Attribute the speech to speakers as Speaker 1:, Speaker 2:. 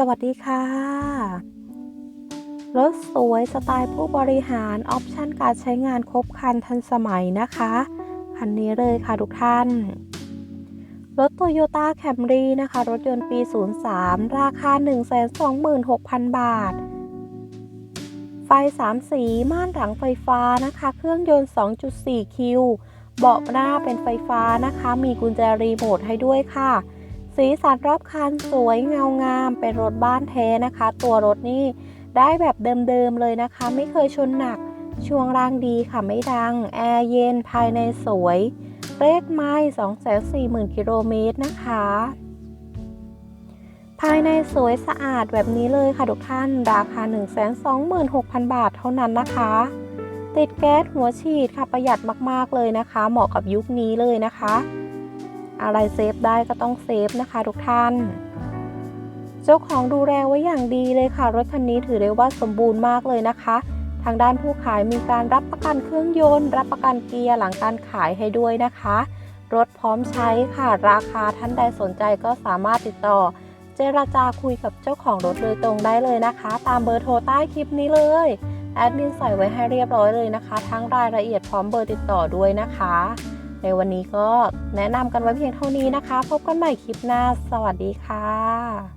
Speaker 1: สวัสดีค่ะ รถสวยสไตล์ผู้บริหารออปชันการใช้งานครบครันทันสมัยนะคะ คันนี้เลยค่ะทุกท่าน รถ Toyota Camry นะคะ รถยนต์ปี 03 ราคา 126,000 บาท ไฟ 3 สี ม่านหลังไฟฟ้านะคะ เครื่องยนต์ 2.4 คิว เบาะหน้าเป็นไฟฟ้านะคะ มีกุญแจรีโมทให้ด้วยค่ะ สีสันรอบคันสวยเงางาม เป็นรถบ้านแท้นะคะ ตัวรถนี่ได้แบบเดิมๆเลยนะคะ ไม่เคยชนหนัก ช่วงล่างดีค่ะไม่ดัง แอร์เย็นภายในสวย เลขไม้240,000กิโลเมตรนะคะ ภายในสวยสะอาดแบบนี้เลยค่ะทุกท่าน ราคา 126,000 บาทเท่านั้นนะคะ ติดแก๊สหัวฉีดค่ะประหยัดมากๆเลยนะคะ เหมาะกับยุคนี้เลยนะคะ อะไรเซฟได้ก็ต้องเซฟนะคะทุกท่าน เจ้าของดูแลไว้อย่างดีเลยค่ะ รถคันนี้ถือได้ว่าสมบูรณ์มากเลยนะคะ ทางด้านผู้ขายมีการรับประกันเครื่องยนต์ รับประกันเกียร์หลังการขายให้ด้วยนะคะ รถพร้อมใช้ค่ะ ราคาท่านใดสนใจก็สามารถติดต่อ เจราจาคุยกับเจ้าของรถโดยตรงได้เลยนะคะ ตามเบอร์โทรใต้คลิปนี้เลยแอดมินใส่ไว้ให้เรียบร้อยเลยนะคะ ทั้งรายละเอียดพร้อมเบอร์ติดต่อด้วยนะคะ ในวันนี้ก็แนะนำกันไว้เพียงเท่านี้นะคะ พบกันใหม่คลิปหน้า สวัสดีค่ะ